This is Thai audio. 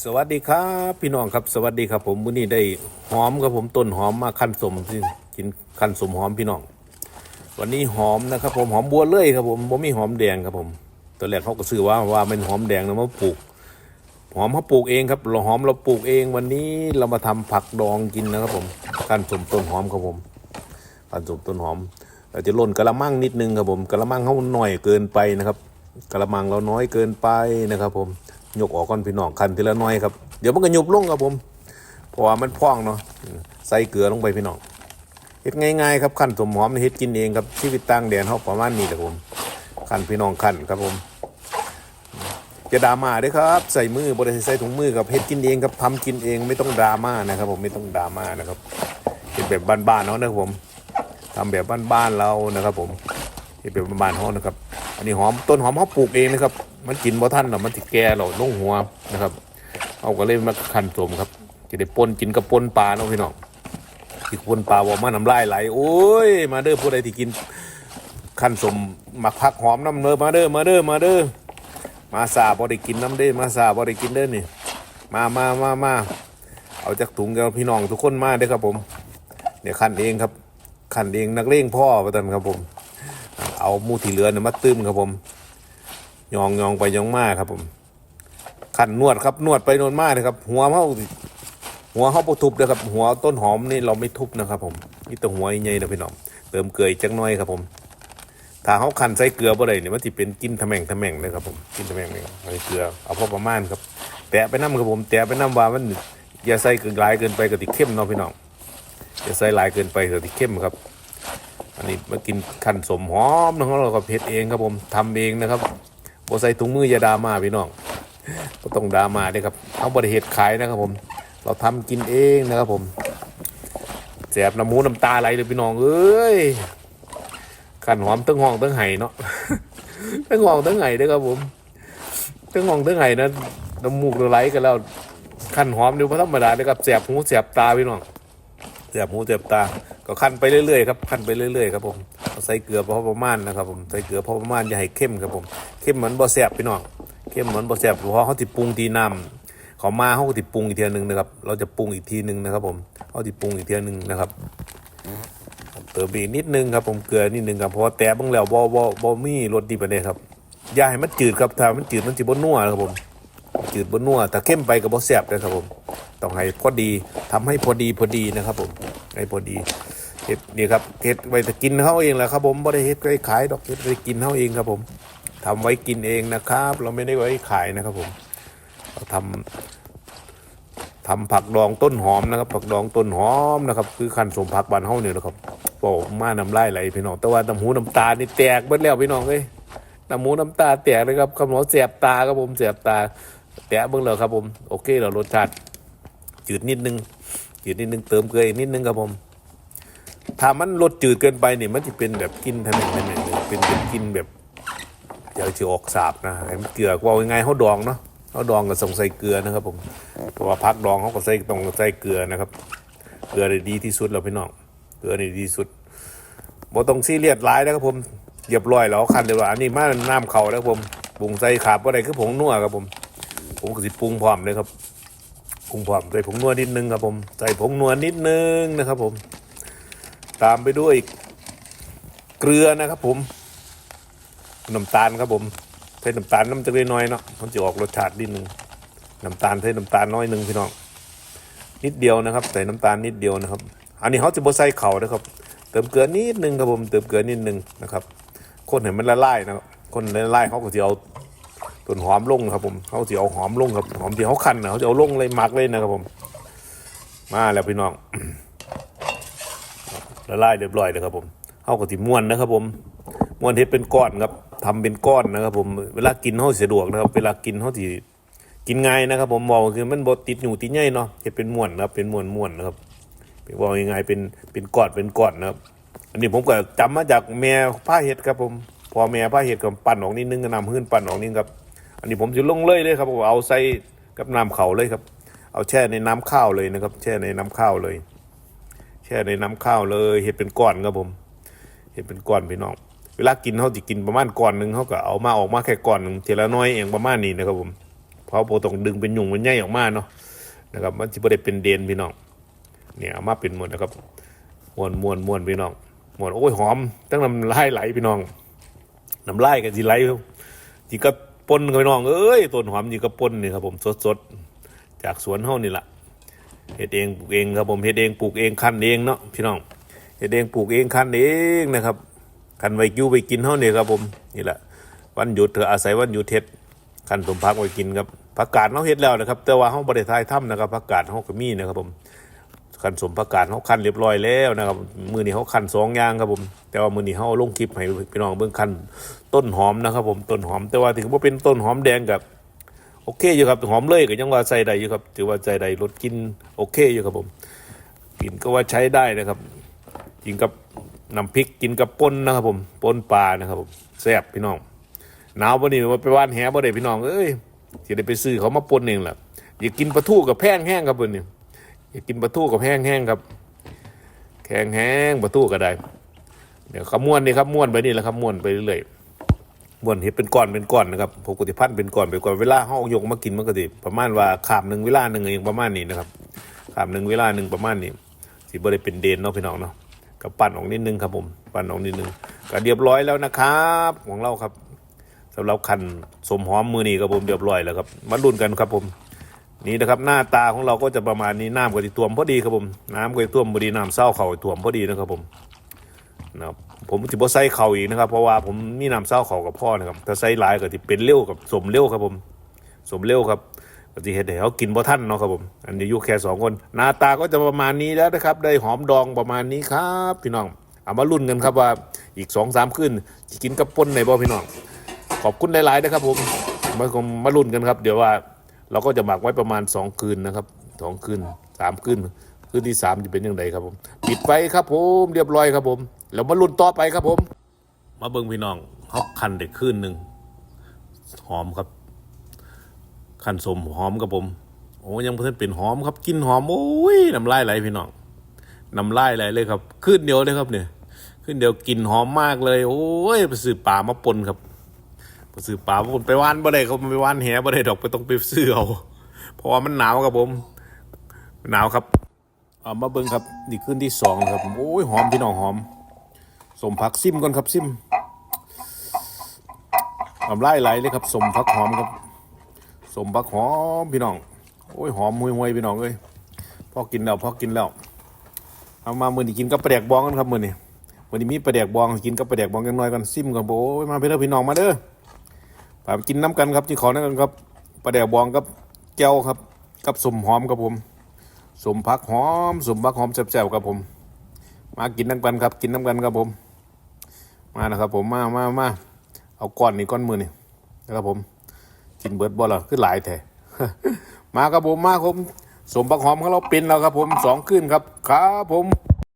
สวัสดีครับพี่น้องครับสวัสดีครับ ผมวันนี้ได้หอมครับผมต้นหอมมาขั้นสมกินขั้นสมหอมพี่น้อง วันนี้หอมนะครับผมหอมบัวเลื่อยครับผมผมมีหอมแดงครับผมตอนแรกเขาก็ซื้อว่าว่าเป็นหอมแดงนะมาปลูก หอมเขาปลูกเองครับเราหอมเราปลูกเองวันนี้เรามาทำผักดองกินนะครับผมขั้นสมต้นหอมครับผมขั้นสมต้นหอมเราจะล่นกระมังนิดนึงครับผมกระมังเขาหน่อยเกินไปนะครับกระมังเราน้อยเกินไปนะครับผม ยกออกก่อนพี่น้องคันทีละน้อยครับเดี๋ยวมันก็ยุบลงครับผมเพราะว่ามันพองเนาะใส่เกลือลงไปพี่น้องเฮ็ดง่ายๆครับขั้นสมหอมนี่เฮ็ดกินเองครับชีวิตต่างแดนเขาประมาณนี้แหละผมขั้นพี่น้องขั้นครับผมจะดราม่าด้วยครับ ใส่มือบริใส่ถุงมือกับเฮ็ดกินเองครับทำกินเองไม่ต้องดราม่านะครับ ผมไม่ต้องดราม่านะครับเป็นแบบบ้านๆเนาะนะครับผมทำแบบบ้านๆเรานะครับ ผมเฮ็ดแบบบ้านๆเขานะครับ อันนี้หอมต้นหอมเขาปลูกเองนะครับ มันกินบ่ทันหรอมันติแก่หรอกลงหัวนะครับเอาก็เลยมาคันสมครับจะได้ปนกินกับปนปลาเนาะพี่น้องที่ปนปลาบอกมาน้ำลายไหลโอ้ยมาเด้อผู้ใดที่กินคันสมหมักผักหอมน้ำเนื้อมาเด้อมาเด้อมาเด้อมาซาบอได้กินน้ำเด้มาซาบอได้กินเด้อนี่มามามามาเอาจากถุงกับพี่น้องทุกคนมาเด้อครับผมเดี๋ยวขันเองครับขันเองนักเลงพ่อประตันครับผม เอามูที่เหลือเนี่ยมาตื้มครับผมยองยองไปยองมาครับ ผมขันนวดครับนวดไปนวดมาเลยครับ หัวเขาหัวเขาปทุบเลยครับ หัวต้นหอมนี่เราไม่ทุบนะครับ ผมนี่แต่หัวใหญ่นะพี่น้องเติมเกลือจักน้อยครับ ผมถ้าเขาคันใส่เกลือบ่ได้เนี่ยมันจะเป็นกินทะแม่งทะแม่งเลยครับผมกินทะแม่งเลยใส่เกลือเอาพอประมาณครับ แตะไปน้ำครับผม แตะไปน้ำว่ามันอย่าใส่เกินหลายเกินไปก็ติเข้มเนาะพี่น้องอย่าใส่หลายเกินไปก็ติเข้มครับ อันนี้มากินขันสมหอมนะครับเราก็เพ็ดเองครับผมทำเองนะครับบ่ใส่ถุงมืออย่าดราม่าพี่น้องก็ต้องดราม่าเด้ครับเขาบริเหตุขายนะครับผม เราทำกินเองนะครับผมแสบน้ำมูน้ำตาไหลเลยพี่น้องเอ้ยขันหอมตั้งห้องตั้งไห้เนาะตั้งห้องตั้งไห้ด้อครับผมตั้งห้องตั้งไห้นะน้ำมูกน้ำไหลกันแล้วขันหอมเดี๋ยวพระธรรมดาเด้อครับแสบหูแสบตาพี่น้อง แสบหูแสบตา ก็ขั้นไปเรื่อยๆครับขั้นไปเรื่อยๆครับผมใส่เกลือพอประมาณนะครับผมใส่เกลือพอประมาณอย่าให้เข้มครับผมเข้มเหมือนบ่แสบพี่น้องเข้มเหมือนบ่แสบเพราะเขาติปรุงทีน้ำเขามาเขาก็ติปรุงอีกทีหนึ่งนะครับเราจะปรุงอีกทีหนึ่งนะครับผมเขาติปรุงอีกทีหนึ่งนะครับเติมอีกนิดนึงครับผมเกลือนิดนึงครับเพราะแต่บางแล้วบ่บ่บ่มีรสดีไปานใดครับอย่าให้มันจืดครับถ้ามันจืดมันสิบ่นัวครับผมจืดบ่นัวถ้าเข้มไปก็บ่แซ่บนะครับผม ต้องให้พอดีทำให้พอดีพอดีนะครับ ผมให้พอดีเฮ็ดนี่ครับเฮ็ดไว้จะกินเฮาเองแหละครับ ผมบ่ได้เฮ็ดไว้ขายดอกเฮ็ดไว้กินเฮาเองครับ ผมทำไว้กินเองนะครับ เราไม่ได้ไว้ขายนะครับ ผมเราทำทำผักดองต้นหอมนะครับ ผักดองต้นหอมนะครับ คือขั้นสมผักบานเฮาเนี่ยนะครับโอ้มาน้ำลายไหลพี่น้องแต่ว่าน้ำหูน้ำตานี่แตกเบิดแล้วพี่น้องเอ้ยน้ำหูน้ำตาแตกเลยครับคำว่าแสบตาครับผมแสบตาแตะเบิ่งแล้วครับผม โอเคแล้วรสชาติ จืดนิดนึง จืดนิดนึงเติมเกลืออีกนิดนึงครับผมถ้ามันรสจืดเกินไปเนี่ยมันจะเป็นแบบกินทำไมทำไมเป็นเป็นกินแบบเดี๋ยวจะออกสาบนะไอ้มันเกลือว่ายังไงเขาดองเนาะเขาดองก็ส่งใส่เกลือนะครับ ผมเพราะว่าพักดองเขาก็ใส่ต้องใส่เกลือนะครับ เกลือดีที่สุดแล้วพี่น้องเกลือนี่ดีสุดบ่ต้องซีเรียสหลายนะครับผมเรียบร้อยแล้วคันเดียวว่าอันนี้มาน้ำเขาแล้วผมปรุงใส่ขาบอะไรคือผงนัวครับผมผมก็สิปรุงพร้อมเลยครับ รุงพร้อมใส่ผงนัวนิดนึงครับผม ใส่ผงนัวนิดนึงนะครับผม ตามไปด้วยเกลือนะครับผม น้ำตาลครับผมใส่น้ำตาลน้ำจะเล็กน้อยเนาะมันจะออกรสชาตินิดนึงน้ำตาลใส่น้ำตาลน้อยหนึ่งพี่น้องนิดเดียวนะครับ ใส่น้ำตาลนิดเดียวนะครับ อันนี้เขาจะบ่ใส่เข่านะครับ เติมเกลือนิดนึงครับผม เติมเกลือนิดนึงนะครับคนเห็นมันละลายนะครับคนละลายเขาก็จะเอา ต้นหอมลงครับผมเขาจะเอาหอมลงครับหอมที่เขาคันนะเขาจะเอาลงเลยหมักเลยนะครับผม มาแล้วพี่น้องละลายเรียบร้อยเลยครับผมเขาก็ติม้วนนะครับ ผมม้วนเฮ็ดเป็นก้อนครับทำเป็นก้อนนะครับ ผมเวลากินเขาสะดวกนะครับ เวลากินเขาสิกินง่ายนะครับ ผมบอกคือมันบดติดหนูติดใหญ่เนาะเฮ็ดเป็นม้วนนะครับ เป็นม้วนม้วนนะครับเป็นบอกยังไงเป็นเป็นก้อนเป็นก้อนนะครับ อันนี้ผมก็จำมาจากแม่ผ้าเห็ดครับผมพอแม่ผ้าเห็ดกับปั่นออกนิดนึงก็นำหื้นปั่นออกนิดครับ อันนี้ผมจะลงเลยเลยครับผมเอาใส่กับน้ำเขาเลยครับ เอาแช่ในน้ำข้าวเลยนะครับ แช่ในน้ำข้าวเลย แช่ในน้ำข้าวเลยเห็ดเป็นก้อนครับผมเห็ดเป็นก้อนพี่น้องเวลากินเขาจะกินประมาณก้อนหนึ่งเขาก็เอามาออกมาแค่ก้อนหนึ่งทีละน้อยเองประมาณนี้นะครับผมเพราะโปรต้องดึงเป็นหยุ่งเป็นใยออกมาเนาะนะครับมันจะไม่ได้เป็นเดนพี่น้องเนี่ยเอามาเป็นหมดนะครับมวนมวนมวนพี่น้องมวนโอ้ยหอมตั้งน้ำลายไหลพี่น้องน้ำลายกันสิไหลจีกระป นกับพี่น้องเอ้ยต้นหอมจีกระปนนี่ครับผมสดๆจากสวนเฮานี่แหละเฮ็ดเองปลูกเองครับผมเฮ็ดเองปลูกเองคั้นเองเนาะพี่น้องเฮ็ดเองปลูกเองคั้นเองนะครับคันไว้อยู่ไปกินเท่านี้ครับผมนี่แหละวันหยุดเธออาศัยวันหยุดเฮ็ดคันสมพักไว้กินครับผักกาดเขาเฮ็ดแล้วนะครับ แต่ว่าเขาบริทายถ้ำนะครับผักกาดเขาก็มีนะครับผม คันสมผักกาดเขาคันเรียบร้อยแล้วนะครับมือนี้เขาคันสองอย่างครับผม แต่ว่ามือนี้เขาลงคลิปให้พี่น้องเบิ่งคันต้นหอมนะครับ ผมต้นหอม แต่ว่าถึงว่าเป็นต้นหอมแดงกับโอเคอยู่ครับหอมเลยก็ยังว่าใส่ได้อยู่ครับถือว่าใส่ได้รสกินโอเคอยู่ครับผมกินก็ว่าใช้ได้นะครับกินกับน้ำพริกกินกับป่นนะครับ ผมป่นปลานะครับผมแซ่บพี่น้องหนาววันนี้ว่าไปว่านแหบ่ได้พี่น้องเอ้ยสิได้ไปซื้อเขามาป่นเองแหละอยากกินปลาทูกับแพงแห้งครับเพิ่นนี่ อยากกินปลาทูกับแห้งแห้งครับแข็งแห้งปลาทูก็ได้ เดี๋ยวขม้วนนี่ครับม้วนไปนี่แหละครับม้วนไปเรื่อยๆม้วนเห็ดเป็นก้อนเป็นก้อนนะครับปกติพันธ์เป็นก้อนเป็นก้อนเวลาเขาเอายกมากินมันก็สิประมาณว่าขามหนึ่งเวลาหนึ่งเองประมาณนี้นะครับขามหนึ่งเวลาหนึ่งประมาณนี้สิบ่ได้เป็นเดนเนาะพี่น้องเนาะก็ปั่นออกนิดนึงครับผมปั่นออกนิดนึงก็เรียบร้อยแล้วนะครับของเราครับสำหรับคันสมหอมมือนี้ครับผมเรียบร้อยแล้วครับมาลุ้นกันครับผม นี่นะครับหน้าตาของเราก็จะประมาณนี้น้ำก็จะท่วมพอดีครับผมน้ำก็จะท่วมพอดีน้ำเศร้าเข่าท่วมพอดีนะครับผมนะครับผมจะบ่ใส่เข่าอีกนะครับ เพราะว่าผมมีน้ำเศร้าเข่ากับพ่อนะครับถ้าใส่หลายก็จะเป็นเลี้ยวกับสมเลี้ยวครับผมสมเลี้ยวครับก็จะเห็นให้เขากินบ่ท่านเนาะครับผมอันนี้อยู่แค่สองคนหน้าตาก็จะประมาณนี้แล้วนะครับ ได้หอมดองประมาณนี้ครับพี่น้องเอามาลุ้นกันครับว่าอีกสองสามคืนจะกินกับป่นในบ่พี่น้อง ขอบคุณหลายๆนะครับผมมามาลุ้นกันครับ เดี๋ยวว่า เราก็จะหมักไว้ประมาณสองคืนนะครับสองคืนสามคืนคืนที่สามจะเป็นยังไงครับผมปิดไปครับผมเรียบร้อยครับผมแล้วมาลุ้นต่อไปครับผม มาเบิ่งพี่น้องเขาคันได้คืนหนึ่งหอมครับขั้นสมหอมครับผม โอ้ยังเพิ่นเป็นหอมครับกินหอมโอ้ยน้ำลายไหลพี่น้องน้ำลายไหลเลยครับ ขึ้นเดียวเลยครับเนี่ยขึ้นเดียวกลินหอมมากเลย โอ้ยไปซื้อปลามาปนครับ ไปซื้อปลามาปนไปว่านบ่ได้เขาไปว่านแหบ่ได้ดอกไปต้องไปซื้อเอาเพราะว่ามันหนาวครับผมหนาวครับเอามาเบิ่งครับนี่ขึ้นที่สองครับผมโอ้ยหอมพี่น้องหอมสมผักซิมก่อนครับซิมน้ำลายไหลเลยครับสมผักหอมครับสมบักหอมพี่น้องโอ้ยหอมห่วยๆพี่น้องเอ้ยพอกินแล้วพอกินแล้วเอามามือนี้กินกับปลาแดกบองกันครับมือนี้มือนี้มีปลาแดกบองกินกับปลาแดกบองกันหน่อยกันซิมกันโอ้ยมาเพี่องพี่น้องมาเด้อ ไปกินน้ำกันครับที่ขอนั่นกันครับปลาแดกบองกับแก้วครับ กับสมหอมครับผมสมผักหอมสมผักหอมแซ่บๆครับผม มากินน้ำกันครับ กินน้ำกันครับผม มานะครับ ผมมามามาเอาก้อนนี้ก้อนมือนี่นะครับผม กินเบิร์ดบอลเหรอคือหลายแท้มาครับผมมาครับผมสมบักหอมของเราเป็นแล้วครับ ผมสองขึ้นครับครับผม